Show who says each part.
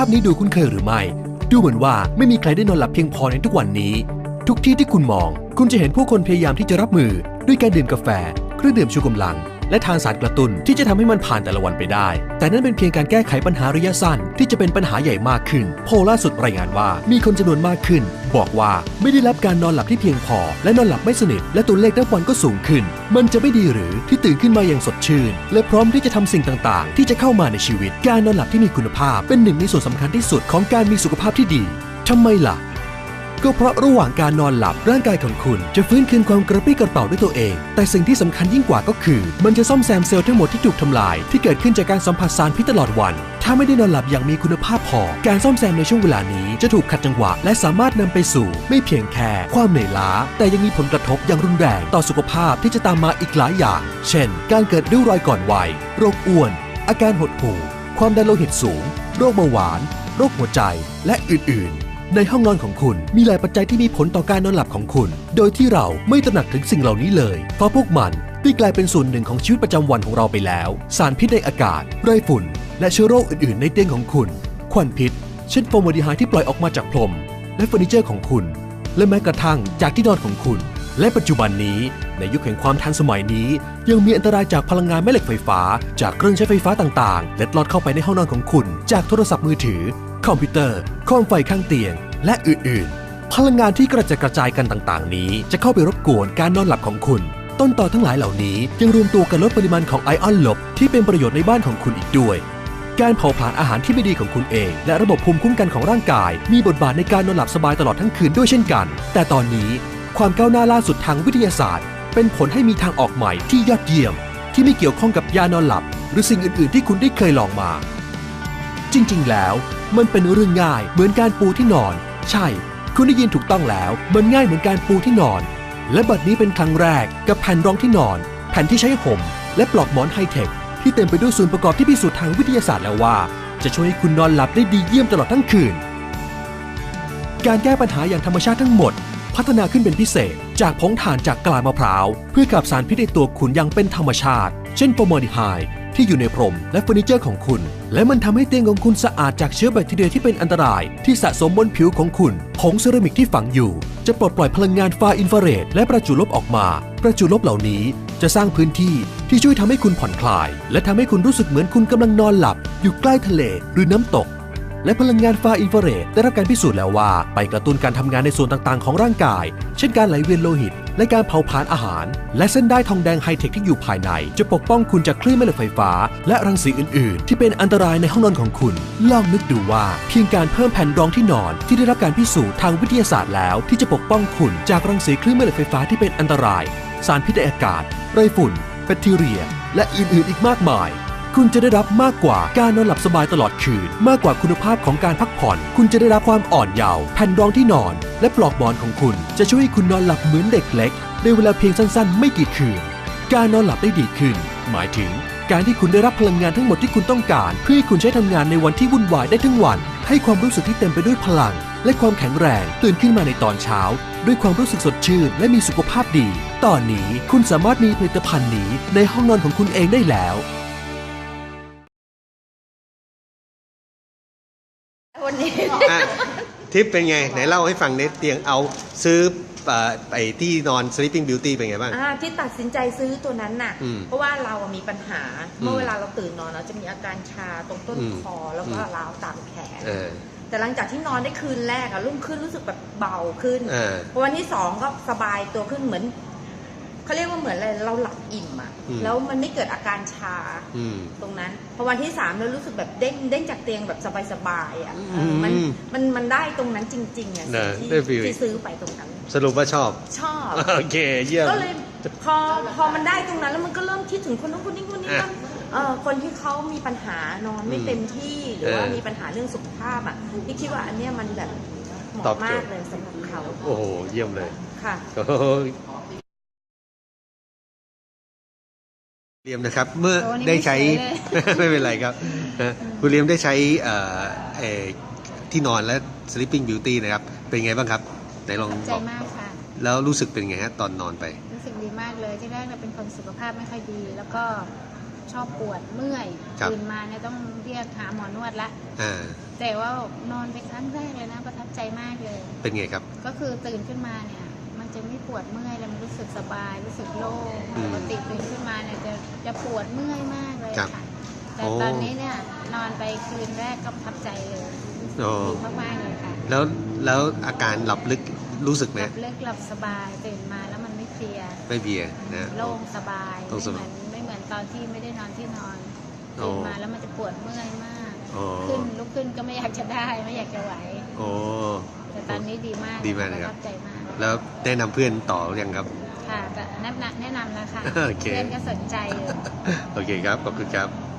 Speaker 1: าพนี้ดูคุ้นเคยหรือไม่ ดูเหมือนว่าไม่มีใครได้นอนหลับเพียงพอในทุกวันนี้ ทุกที่ที่คุณมอง คุณจะเห็นผู้คนพยายามที่จะรับมือ ด้วยการดื่มกาแฟ เครื่องดื่มชูกำลัง และทานสารกระตุ้นที่จะทำให้มันผ่านแต่ละวันไปได้ แต่นั่นเป็นเพียงการแก้ไขปัญหาระยะสั้นที่จะเป็นปัญหาใหญ่มากขึ้น โพลล่าสุดรายงานว่ามีคนจำนวนมากขึ้น บอกว่าไม่ได้รับการนอนหลับที่เพียงพอ และนอนหลับไม่สนิท และตัวเลขนับวันก็สูงขึ้น มันจะไม่ดีหรือที่ตื่นขึ้นมาอย่างสดชื่น และพร้อมที่จะทำสิ่งต่าง ๆ ที่จะเข้ามาในชีวิต การนอนหลับที่มีคุณภาพ เป็นหนึ่งในส่วนสำคัญที่สุดของการมีสุขภาพที่ดีทำไมล่ะ ก็เพราะระหว่างการนอนหลับร่างกายของคุณ จะฟื้นคืนความกระปรี้กระเป๋าด้วยตัวเอง แต่สิ่งที่สำคัญยิ่งกว่าก็คือ มันจะซ่อมแซมเซลล์ทั้งหมดที่ถูกทำลาย ที่เกิดขึ้นจากการสัมผัสสารพิษตลอดวัน ถ้าไม่ได้นอนหลับอย่างมีคุณภาพพอ การซ่อมแซมในช่วงเวลานี้จะถูกขัดจังหวะ และสามารถนำไปสู่ ไม่เพียงแค่ความเหนื่อยล้า แต่ยังมีผลกระทบอย่างรุนแรงต่อสุขภาพที่จะตามมาอีกหลายอย่าง เช่น การเกิดริ้วรอยก่อนวัย โรคอ้วน อาการหดหู่ ความดันโลหิตสูง โรคเบาหวาน โรคหัวใจ และอื่น ๆ ในห้องนอนของคุณ มีหลายปัจจัยที่มีผลต่อการนอนหลับของคุณ โดยที่เราไม่ตระหนักถึงสิ่งเหล่านี้เลย เพราะพวกมันได้กลายเป็นส่วนหนึ่งของชีวิตประจำวันของเราไปแล้ว สารพิษในอากาศ ไรฝุ่น และเชื้อโรคอื่นๆ ในเตียงของคุณ ควันพิษ เช่นโฟมอดีไฮที่ปล่อยออกมาจากพรม และเฟอร์นิเจอร์ของคุณ และแม้กระทั่งจากที่นอนของคุณ และปัจจุบันนี้ ในยุคแห่งความทันสมัยนี้ ยังมีอันตรายจากพลังงานแม่เหล็กไฟฟ้า จากเครื่องใช้ไฟฟ้าต่างๆ เล็ดลอดเข้าไปในห้องนอนของคุณ จากโทรศัพท์มือถือ คอมพิวเตอร์โคมไฟข้างเตียง และอื่น ๆ พลังงานที่กระจัดกระจายกันต่าง ๆ นี้ จะเข้าไปรบกวนการนอนหลับของคุณ ต้นต่อทั้งหลายเหล่านี้ยังรวมตัวกันลดปริมาณของไอออนลบที่เป็นประโยชน์ในบ้านของคุณอีกด้วย การเผาผลาญอาหารที่ไม่ดีของคุณเอง และระบบภูมิคุ้มกันของร่างกาย มีบทบาทในการนอนหลับสบายตลอดทั้งคืนด้วยเช่นกัน แต่ตอนนี้ความก้าวหน้าล่าสุดทางวิทยาศาสตร์ เป็นผลให้มีทางออกใหม่ที่ยอดเยี่ยม ที่ไม่เกี่ยวข้องกับยานอนหลับ หรือสิ่งอื่น ๆ ที่คุณได้เคยลองมา จริง ๆ แล้ว มันเป็นเรื่องง่ายเหมือนการปูที่นอน ใช่ คุณได้ยินถูกต้องแล้ว มันง่ายเหมือนการปูที่นอน และบัดนี้เป็นครั้งแรกกับแผ่นรองที่นอน แผ่นที่ใช้ห่มและปลอกหมอนไฮเทค ที่เต็มไปด้วยส่วนประกอบที่พิสูจน์ทางวิทยาศาสตร์แล้วว่า จะช่วยให้คุณนอนหลับได้ดีเยี่ยมตลอดทั้งคืน การแก้ปัญหาอย่างธรรมชาติทั้งหมด พัฒนาขึ้นเป็นพิเศษ จากผงถ่านจากกลามะพร้าว เพื่อขับสารพิษในตัวคุณอย่างเป็นธรรมชาติ เช่นโฟมอลดีไฮ ที่อยู่ในพรมและเฟอร์นิเจอร์ของคุณ และมันทำให้เตียงของคุณสะอาดจากเชื้อแบคทีเรียที่เป็นอันตราย ที่สะสมบนผิวของคุณ ผงเซรามิกที่ฝังอยู่ จะปลดปล่อยพลังงานฟาอินฟราเรดและประจุลบออกมา ประจุลบเหล่านี้จะสร้างพื้นที่ที่ช่วยทำให้คุณผ่อนคลาย และทำให้คุณรู้สึกเหมือนคุณกำลังนอนหลับ อยู่ใกล้ทะเลหรือน้ำตกและพลังงานฟาอินฟราเรดได้รับการพิสูจน์แล้วว่า ไปกระตุ้นการทำงานในส่วนต่างๆ ของร่างกาย เช่นการไหลเวียนโลหิต และการเผาผลาญอาหาร และเส้นได้ทองแดงไฮเทคที่อยู่ภายใน จะปกป้องคุณจากคลื่นแม่เหล็กไฟฟ้า และรังสีอื่น ๆ ที่เป็นอันตรายในห้องนอนของคุณ ลองนึกดูว่าเพียงการเพิ่มแผ่นรองที่นอน ที่ได้รับการพิสูจน์ทางวิทยาศาสตร์แล้ว ที่จะปกป้องคุณจากรังสีคลื่นแม่เหล็กไฟฟ้าที่เป็นอันตราย สารพิษในอากาศ ไรฝุ่นแบคทีเรีย และอื่น ๆ อีกมากมาย คุณจะได้รับมากกว่าการนอนหลับสบายตลอดคืน มากกว่าคุณภาพของการพักผ่อน คุณจะได้รับความอ่อนเยาว์แผ่นรองที่นอน และปลอกหมอนของคุณ จะช่วยให้คุณนอนหลับเหมือนเด็กเล็กในเวลาเพียงสั้นๆ ไม่กี่คืน การนอนหลับได้ดีขึ้น หมายถึงการที่คุณได้รับพลังงานทั้งหมดที่คุณต้องการ เพื่อให้คุณใช้ทำงานในวันที่วุ่นวายได้ทั้งวัน ให้ความรู้สึกที่เต็มไปด้วยพลัง และความแข็งแรงตื่นขึ้นมาในตอนเช้า ด้วยความรู้สึกสดชื่น และมีสุขภาพดี ตอนนี้คุณสามารถมีผลิตภัณฑ์นี้ในห้องนอนของคุณเองได้แล้ว
Speaker 2: วันนี้
Speaker 3: อะทิปเป็นไง ไหนเล่าให้ฟังในเตียงเอาซื้อเอ่อไอ้ที่นอน sleeping beauty เป็นไงบ้าง
Speaker 2: อ่าที่ตัดสินใจซื้อตัวนั้นน่ะ
Speaker 3: อืม
Speaker 2: เพราะว่าเราอะมีปัญหา เมื่อ
Speaker 3: ม
Speaker 2: เวลาเราตื่นนอนเราจะมีอาการชาตรงต้น
Speaker 3: อืม
Speaker 2: คอแล้วก็
Speaker 3: อืม
Speaker 2: ร้าวตามแขน
Speaker 3: เออ
Speaker 2: แต่หลังจากที่นอนได้คืนแรกอะรุ่งขึ้นรู้สึกแบบเบาขึ้น
Speaker 3: เออ
Speaker 2: พอวันที่สองก็สบายตัวขึ้นเหมือน เขาเรียกว่าเหมือนอะไรเราหลับอิ่มอะ
Speaker 3: อืม
Speaker 2: แล้วมันไม่เกิดอาการชา
Speaker 3: อืม
Speaker 2: ตรงนั้นพอวันที่สามเรารู้สึกแบบเด้งเด้งจากเตียงแบบสบายๆอะ
Speaker 3: อืม
Speaker 2: เออมันมันมันได้ตรงนั้นจริงๆอะ
Speaker 3: นะ
Speaker 2: ที่
Speaker 3: ได้ฟีล
Speaker 2: ที่ซื้อไปตรงนั้น
Speaker 3: สรุปว่าชอบ
Speaker 2: ชอบ
Speaker 3: โอเค เยี่ยม
Speaker 2: ก็เลยพอพอมันได้ตรงนั้นแล้วมันก็เริ่มคิดถึงคนนู้นคนนี้คนนี้
Speaker 3: อะ
Speaker 2: ว่าเออคนที่เขามีปัญหานอนไม่
Speaker 3: อืม
Speaker 2: เต็มที่หรือว่า
Speaker 3: เออ
Speaker 2: มีปัญหาเรื่องสุขภาพอะพี่คิดว่าอันเนี้ยมันแบบเห
Speaker 3: ตอ
Speaker 2: มาะ
Speaker 3: บโจ
Speaker 2: มา
Speaker 3: ท
Speaker 2: ก
Speaker 3: ย์
Speaker 2: เลยสำหรับเขา
Speaker 3: โอ้โห เยี่ยมเลย
Speaker 2: ค่ะ
Speaker 3: โอ้โห เรียมนะครับเมื่อ
Speaker 4: โอ้นี่
Speaker 3: ได้ใช้
Speaker 4: ไม่สวยเลย
Speaker 3: ไม่เป็นไรครับนะคุณเรียมได้ใช้เอ่อเอ่อที่นอนและ sleeping beauty นะครับ เป็นไงบ้างครับไหนลอง
Speaker 4: ขอบใจ
Speaker 3: บอก
Speaker 4: มากค่ะ
Speaker 3: แล้วรู้สึกเป็นไงฮะตอนนอนไป
Speaker 4: รู้สึกดีมากเลยที่แรกเราเป็นคนสุขภาพไม่ค่อยดี แล้วก็ชอบปวดเมื่อย
Speaker 3: ครับ
Speaker 4: ตื่นมาเนี่ยต้องเรียกหาหมอนวดละ
Speaker 3: อ่า
Speaker 4: แต่ว่านอนไปครั้งแรกเลยนะประทับใจมากเลย
Speaker 3: เป็นไงครับ
Speaker 4: ก็คือตื่นขึ้นมาเนี่ยมัน จะไม่ปวดเมื่อยแล้วมันรู้สึกสบายรู้สึกโล่ง
Speaker 3: อืม
Speaker 4: ปกติตื่นขึ้นมาเนี่ยจะจะปวดเมื่อยมากเลย
Speaker 3: ครับ
Speaker 4: ค่ะแต่
Speaker 3: โอ้
Speaker 4: ตอนนี้เนี่ยนอนไปคืนแรกก็ประทับใจเลย
Speaker 3: โอ้
Speaker 4: ดีมากๆเลยค่ะ
Speaker 3: แล้วแล้วอาการหลับลึกรู้สึกไหม
Speaker 4: หลับเลิกหลับสบายตื่นมาแล้วมันไม่เพลีย
Speaker 3: ไม่เบียร์นะ
Speaker 4: โล่งสบาย
Speaker 3: โล่
Speaker 4: ไม่
Speaker 3: งส
Speaker 4: เห
Speaker 3: บา
Speaker 4: มื
Speaker 3: ย
Speaker 4: อนไม่เหมือนตอนที่ไม่ได้นอนที่นอน
Speaker 3: โอ้
Speaker 4: ตื่นมาแล้วมันจะปวดเมื่อยมาก
Speaker 3: โอ้
Speaker 4: ขึ้นลุกขึ้นก็ไม่อยากจะได้ไม่อยากจะไหว
Speaker 3: โอ้
Speaker 4: แต่ตอนนี้ดีมาก
Speaker 3: ดีมากเลย
Speaker 4: ป
Speaker 3: ครั
Speaker 4: ระ
Speaker 3: บ
Speaker 4: ทับใจมาก
Speaker 3: แล้วแนะนำเพื่อนต่อหรือยังครับ
Speaker 4: ค่ะก็แนะนำแนะนำแล้วค่ะ
Speaker 3: โอเค
Speaker 4: เพื่อนก็สนใจอยู่
Speaker 3: โอเคครับ ขอบคุณครับ